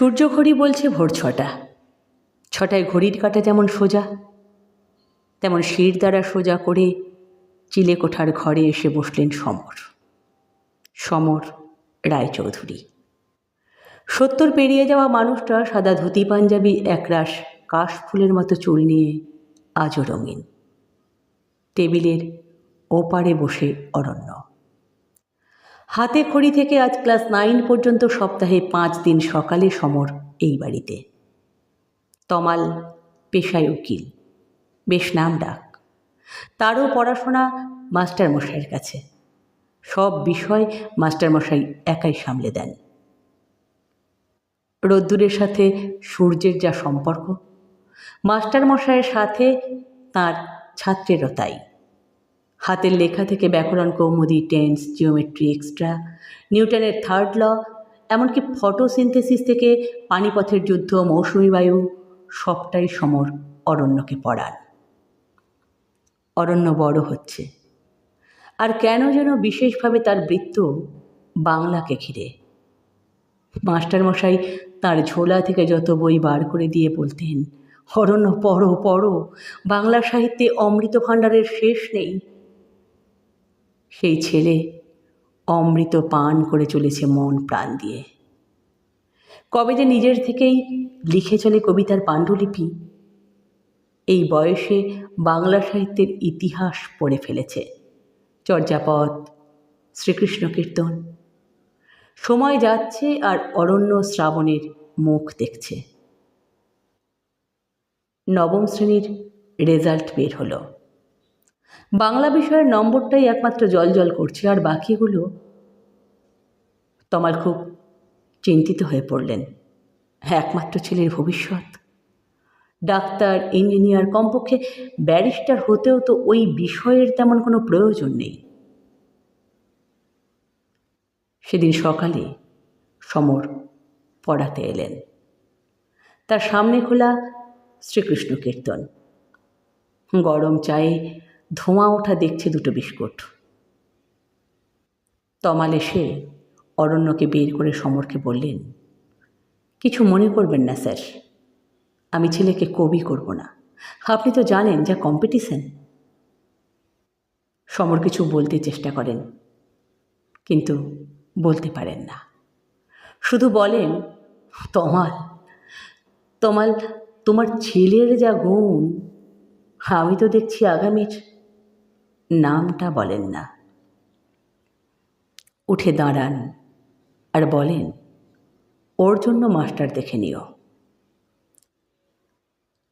সূর্য ঘড়ি বলছে ভোর ছটা। ছটায় ঘড়ির কাঁটা যেমন সোজা, তেমন শির দ্বারা সোজা করে চিলেকোঠার ঘরে এসে বসলেন সমর। সমর রায়চৌধুরী। সত্তর পেরিয়ে যাওয়া মানুষটা সাদা ধুতি, পাঞ্জাবি, একরাশ, কাশ ফুলের মতো চুল নিয়ে আজও রঙিন। টেবিলের ওপারে বসে অরণ্য। হাতে খড়ি থেকে আজ ক্লাস নাইন পর্যন্ত সপ্তাহে পাঁচ দিন সকালে সমর এই বাড়িতে। তমাল, পেশায় উকিল, বেশ নাম ডাক। তারও পড়াশোনা মাস্টারমশাইয়ের কাছে। সব বিষয় মাস্টারমশাই একাই সামলে দেন। রোদ্দুরের সাথে সূর্যের যা সম্পর্ক মাস্টারমশাইয়ের সাথে তার ছাত্রেরও তাই। হাতের লেখা থেকে Byakaran Kaumudi, tense, geometry, extra, নিউটনের থার্ড ল, এমনকি ফটোসিনথেসিস থেকে পানিপথের যুদ্ধ, মৌসুমি বায়ু, সবটাই সমর অরণ্যকে পড়ান। অরণ্য বড় হচ্ছে। আর কেন যেন বিশেষভাবে তার বৃত্ত বাংলাকে ঘিরে। মাস্টারমশাই তার ঝোলা থেকে যত বই বার করে দিয়ে বলতেন, অরণ্য পড়ো পড়ো, বাংলা সাহিত্যে অমৃত ভাণ্ডারের শেষ নেই। সেই ছেলে অমৃত পান করে চলেছে মন প্রাণ দিয়ে। কবে যে নিজের থেকেই লিখে চলে কবিতার পাণ্ডুলিপি, এই বয়সে বাংলা সাহিত্যের ইতিহাস পড়ে ফেলেছে। চর্যাপদ, শ্রীকৃষ্ণ কীর্তন। সময় যাচ্ছে আর অরণ্য শ্রাবণের মুখ দেখছে। নবম শ্রেণির রেজাল্ট বের হলো। বাংলা বিষয়ের নম্বরটাই একমাত্র জল জল করছে, আর বাকিগুলো তমাল খুব চিন্তিত হয়ে পড়লেন। একমাত্র ছেলের ভবিষ্যৎ। ডাক্তার, ইঞ্জিনিয়ার, কমপক্ষে ব্যারিস্টার হতেও তো ওই বিষয়ের তেমন কোনো প্রয়োজন নেই। সেদিন সকালে সমর পড়াতে এলেন। তার সামনে খোলা শ্রীকৃষ্ণ কীর্তন। গরম চায়ে ধোঁয়া ওঠা দেখছে দুটো বিস্কুট। তমাল এসে অরণ্যকে বের করে সমরকে বললেন, কিছু মনে করবেন না স্যার, আমি ছেলেকে কবি করব না। আপনি তো জানেন যা কম্পিটিশন সমর কিছু বলতে চেষ্টা করেন, কিন্তু বলতে পারেন না। শুধু বলেন, তমাল তমাল, তোমার ছেলের যা গুণ, আমি তো দেখছি আগামীর নামটা বলেন না। উঠে দাঁড়ান আর বলেন, ওর জন্য মাস্টার দেখে নিও।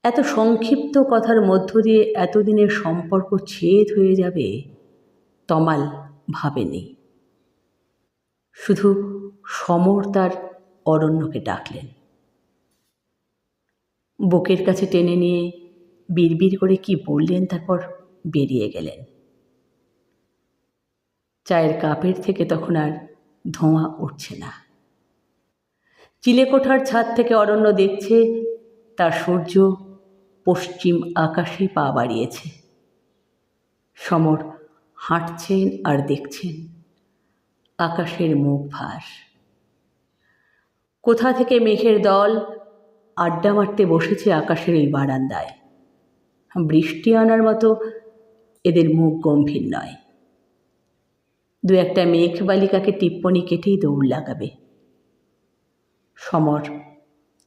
এত সংক্ষিপ্ত কথার মধ্য দিয়ে এতদিনের সম্পর্ক ছেদ হয়ে যাবে তমাল ভাবেনি। শুধু সমর তার অরণ্যকে ডাকলেন। বুকের কাছে টেনে নিয়ে বিড়বিড় করে কি বললেন তারপর বেরিয়ে গেলেন। চায়ের কাপের থেকে তখন আর ধোঁয়া উঠছে না। চিলেকোঠার ছাদ থেকে অরণ্য দেখছে, তার সূর্য পশ্চিম আকাশে পা বাড়িয়েছে। সমর হাঁটছেন আর দেখছেন আকাশের মুখ ভাস। কোথা থেকে মেঘের দল আড্ডা মারতে বসেছে আকাশের এই বারান্দায়? বৃষ্টি আনার মতো এদের মুখ গম্ভীর নয়। দু একটা মেঘ বালিকাকে টিপ্পনি কেটেই দৌড় লাগাবে। সমর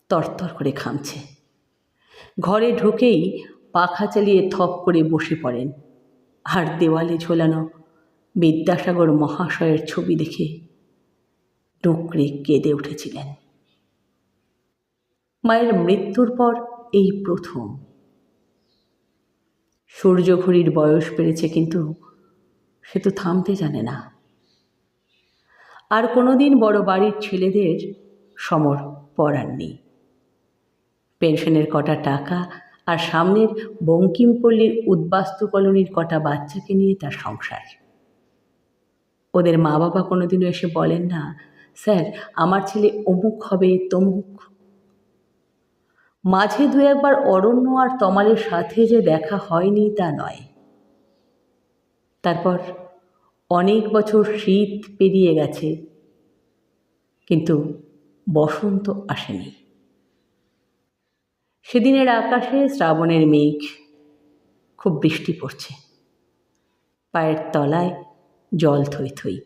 তরতর করে খামছে। ঘরে ঢুকেই পাখা চালিয়ে থপ করে বসে পড়েন। আর দেওয়ালে ঝোলানো বিদ্যাসাগর মহাশয়ের ছবি দেখে ডুকরে কেঁদে উঠেছিলেন। মায়ের মৃত্যুর পর এই প্রথম। সূর্য ঘড়ির বয়স বেড়েছে কিন্তু সে তো থামতে জানে না। আর কোনোদিন বড় বাড়ির ছেলেদের সমর পড়াননি পেনশনের কটা টাকা আর সামনের বঙ্কিমপল্লীর উদ্বাস্তু কলোনির কটা বাচ্চাকে নিয়ে তার সংসার। ওদের মা বাবা কোনোদিনও এসে বলেন না, স্যার, আমার ছেলে অমুক হবে, তমুক। মাঝে দু একবার অরণ্য আর তমালের সাথে যে দেখা হয়নি তা নয়। তারপর অনেক বছর শীত পেরিয়ে গেছে, কিন্তু বসন্ত আসেনি। সেদিনের আকাশে শ্রাবণের মেঘ, খুব বৃষ্টি পড়ছে। পায়ের তলায় জল থই থই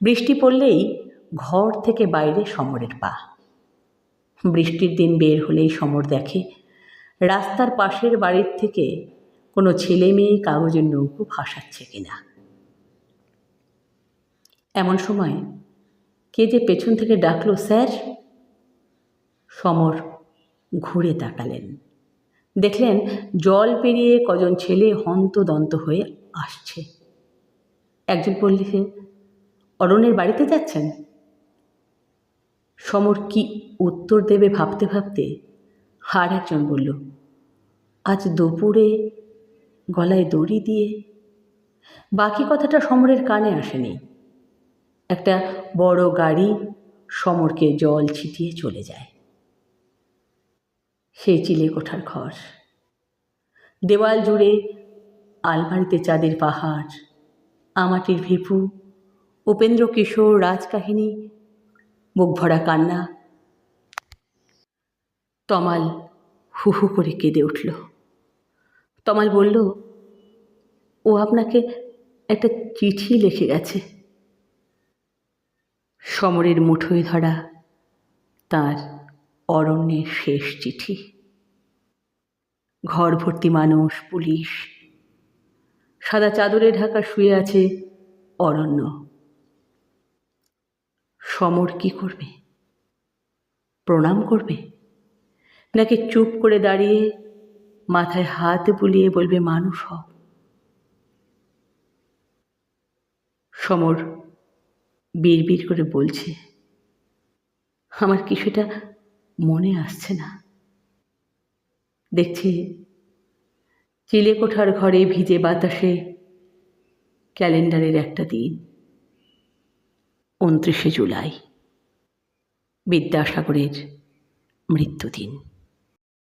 বৃষ্টি পড়লেই ঘর থেকে বাইরে সমরের পা। বৃষ্টির দিন বের হলেই সমর দেখে, রাস্তার পাশের বাড়ির থেকে কোনো ছেলে মেয়ে কাগজের নৌকো ভাসাচ্ছে কিনা। এমন সময় কে যে পেছন থেকে ডাকলো, স্যার? সমর ঘুরে তাকালেন। দেখলেন জল পেরিয়ে কজন ছেলে হন্তদন্ত হয়ে আসছে। একজন বললেন অরণ্যের বাড়িতে যাচ্ছেন? সমর কি উত্তর দেবে ভাবতে ভাবতে আর একজন বলল, আজ দুপুরে গলায় দড়ি দিয়ে। বাকি কথাটা সমরের কানে আসেনি। একটা বড় গাড়ি সমরকে জল ছিটিয়ে চলে যায়। সেই চিলে কোঠার ঘর। দেওয়াল জুড়ে আলমারিতে চাঁদের পাহাড়, আমাটির ভিপু, উপেন্দ্র কিশোর রাজকাহিনী, মুখ ভরা কান্না। তমাল হু হু করে কেঁদে উঠল। তমাল বলল, ও আপনাকে একটা চিঠি লিখে গেছে। সমরের মুঠোয় ধরা তার অরণ্যের শেষ চিঠি। ঘর ভর্তি মানুষ, পুলিশ। সাদা চাদরে ঢাকা শুয়ে আছে অরণ্য। সমর কি করবে? প্রণাম করবে? নাকি চুপ করে দাঁড়িয়ে মাথায় হাত বুলিয়ে বলবে মানুষ হও সমর বিড়বিড় করে বলছে, আমার কিছুটা মনে আসছে না। দেখছি চিলেকোঠার ঘরে ভিজে বাতাসে ক্যালেন্ডারের একটা দিন, উনত্রিশে জুলাই, বিদ্যাসাগরের মৃত্যুদিন।